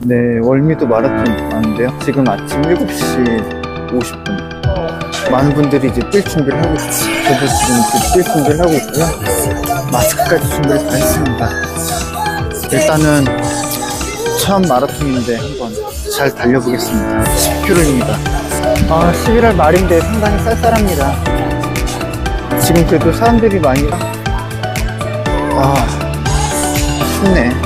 네, 월미도 마라톤 하는데요. 지금 아침 7시 50분. 많은 분들이 이제 뛸 준비를 하고 있어요. 저도 지금 뛸 준비를 하고 있고요. 마스크까지 준비를 다 했습니다. 일단은 처음 마라톤인데 한번 잘 달려보겠습니다. 10km입니다. 아, 11월 말인데 상당히 쌀쌀합니다. 지금 그래도 사람들이 많이, 아, 춥네.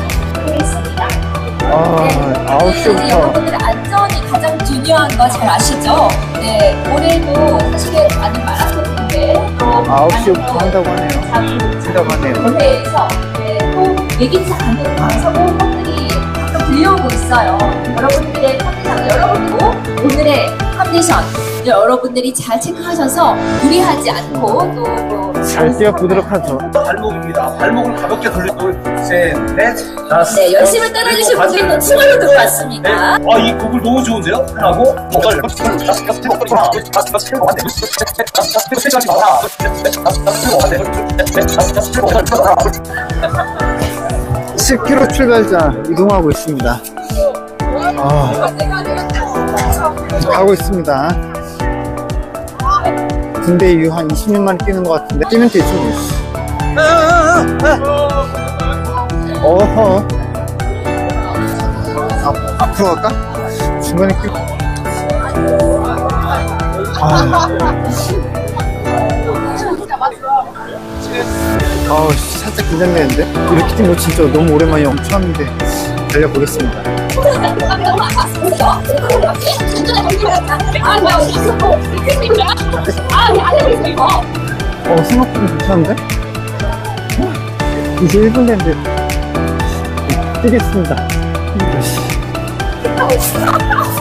아, 9시부터. 여러분들의 안전이 가장 중요한 거 잘 아시죠? 네, 올해도 사실은 많은 마라톤인데 또 9시부터 한다고 하네요. 한다고 하네요. 대회에서 네, 또 예기치 않은 사고들이 가끔 들려오고 있어요. 여러분들의 컨디션, 여러분도 오늘의 컨디션 여러분들이 잘 체크하셔서 무리하지 않고 또뭐 잘 뛰어보도록 하죠. 발목입니다. 발목을 가볍게 돌리고 셋, 넷, 다섯. 네, 열심히 따라주신 분들도 추가로 들어왔습니다. 아, 이 곡을 너무 좋은데요? 하고 아, 10km 출발자 이동하고 있습니다. 아, 가고 있습니다. 군대 이후 한 20년 만에 뛰는 것 같은데 뛰면 되죠. 뭐. 어허. 앞, 앞으로 갈까? 중간에 끼. 아. 아우, 씨, 살짝 긴장되는데? 이렇게 뛰는 거 진짜 너무 오랜만에 엄청 하는데 달려보겠습니다. 어, 생각보다 괜찮은데? 어, 이제 1분 됐는데 뛰겠습니다.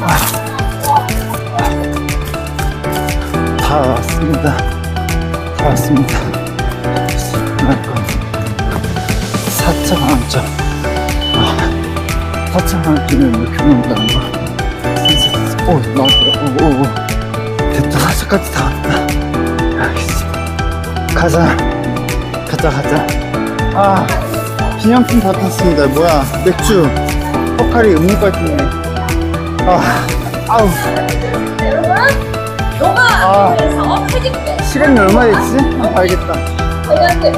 아. 다 왔습니다. 다 왔습니다. 사차 강압점. 아, 사차 강압점은 이렇게 나온다는 거. 오, 나왔더라. 오, 오, 오. 됐다. 사차까지 다 왔다. 가자. 가자, 가자. 아, 기념품 다 탔습니다. 뭐야. 맥주, 포카리, 음료까지 있네. 아, 아우. 영화 아. 그래서 패딩 시간이 얼마 됐지? 아, 알겠다. 저희한테